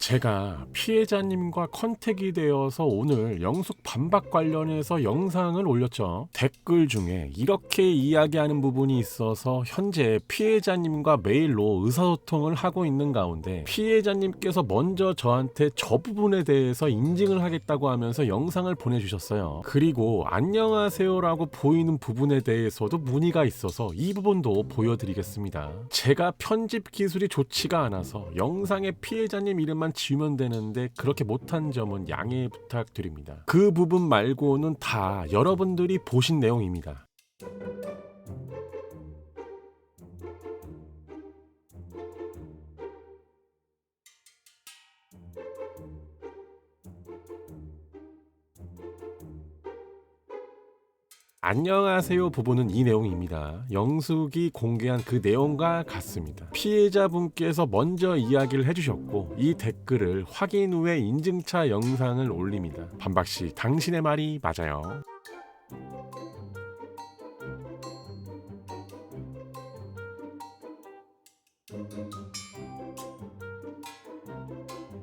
제가 피해자님과 컨택이 되어서 오늘 영숙 반박 관련해서 영상을 올렸죠. 댓글 중에 이렇게 이야기하는 부분이 있어서 현재 피해자님과 메일로 의사소통을 하고 있는 가운데 피해자님께서 먼저 저한테 저 부분에 대해서 인증을 하겠다고 하면서 영상을 보내주셨어요. 그리고 안녕하세요라고 보이는 부분에 대해서도 문의가 있어서 이 부분도 보여드리겠습니다. 제가 편집 기술이 좋지가 않아서 영상에 피해자님 이름만 지우면 되는데 그렇게 못한 점은 양해 부탁드립니다. 그 부분 말고는 다 여러분들이 보신 내용입니다. 안녕하세요 부분은 이 내용입니다. 영숙이 공개한 그 내용과 같습니다. 피해자분께서 먼저 이야기를 해주셨고 이 댓글을 확인 후에 인증차 영상을 올립니다. 반박씨 당신의 말이 맞아요.